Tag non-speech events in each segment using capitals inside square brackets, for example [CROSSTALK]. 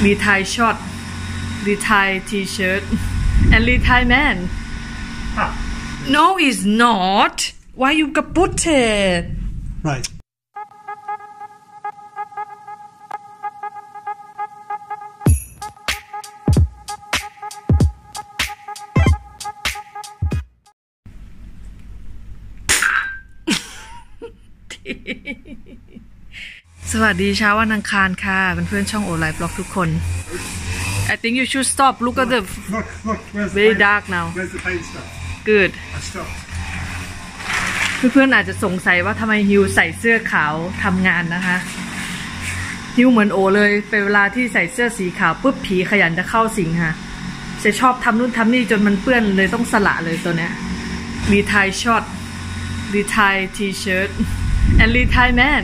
Retie short, retie t-shirt, and retie man. Ah. No, it's not. Why you kaput it? Right. [LAUGHS] สวัสดีเช้าวันอังคารค่ะเพื่อนๆช่องโอไลฟ์บล็อกทุกคน I think you should stop look at the Look, look, where's the very paint? dark now Where's the paint stuff? good I stopped. เพื่อนๆอาจจะสงสัยว่าทำไมฮิวใส่เสื้อขาวทำงานนะคะ ฮิวเหมือนโอเลยเป็นเวลาที่ใส่เสื้อสีขาวปุ๊บผีขยันจะเข้าสิงค่ะจะชอบทำนู่นทำนี่จนมันเปื้อนเลยต้องสละเลยตัวเนี้ยรีไทยช็อตรีไทยทีเชิร์ต and รีไทยแมน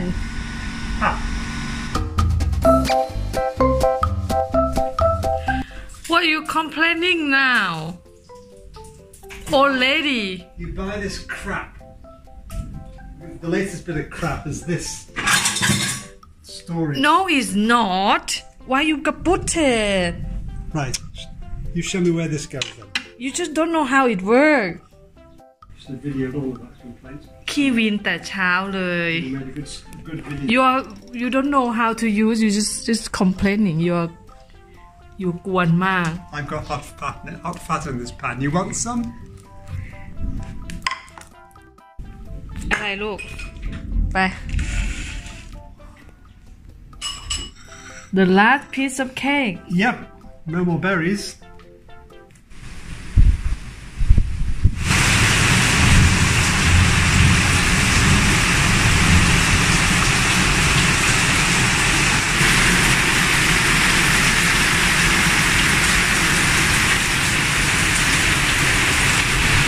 complaining now old lady you buy this crap. The latest bit of crap is this story. no it's not why you kaput it Right. You show me where this goes then. you just don't know how it works Just a video of all of that complaints. ขี้วินแต่เช้าเลย You made a good, s- good video. you are you don't know how to use you just just complaining you are อยู่กวนมาก I've got hot fat, hot fat in this pan. You want some? อะไรลูก ไป the last piece of cake Yep. No more berries.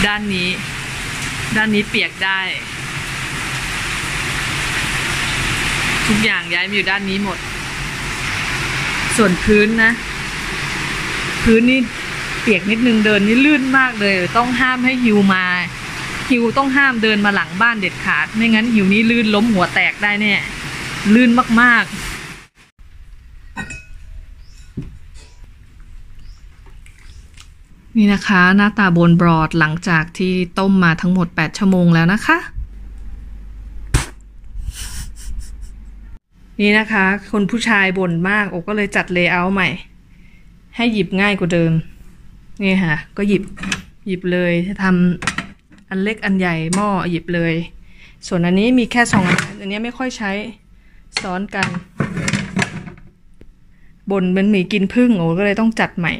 ด้านนี้ ด้านนี้เปียกได้ ทุกอย่างย้ายมาอยู่ด้านนี้หมด ส่วนพื้นนะ พื้นนี่เปียกนิดนึงเดินนี่ลื่นมากเลย ต้องห้ามให้ฮิวมาฮิวต้องห้ามเดินมาหลังบ้านเด็ดขาด ไม่งั้นฮิวนี่ลื่นล้มหัวแตกได้แน่ลื่นมากๆ นี่นะคะ หน้าตาบนบรอดหลังจากที่ต้มมาทั้งหมด 8 ชั่วโมงแล้วนะคะ นี่นะคะ คนผู้ชายบ่นมากโอก็เลยจัดเลเยอร์ใหม่ ให้หยิบง่ายกว่าเดิม นี่ค่ะ ก็หยิบหยิบเลยทำอันเล็กอันใหญ่หม้อหยิบเลย ส่วนอันนี้มีแค่สองอันอันนี้ไม่ค่อยใช้ซ้อนกันบ่นเป็นหมีกินพึ่งโอก็เลยต้องจัดใหม่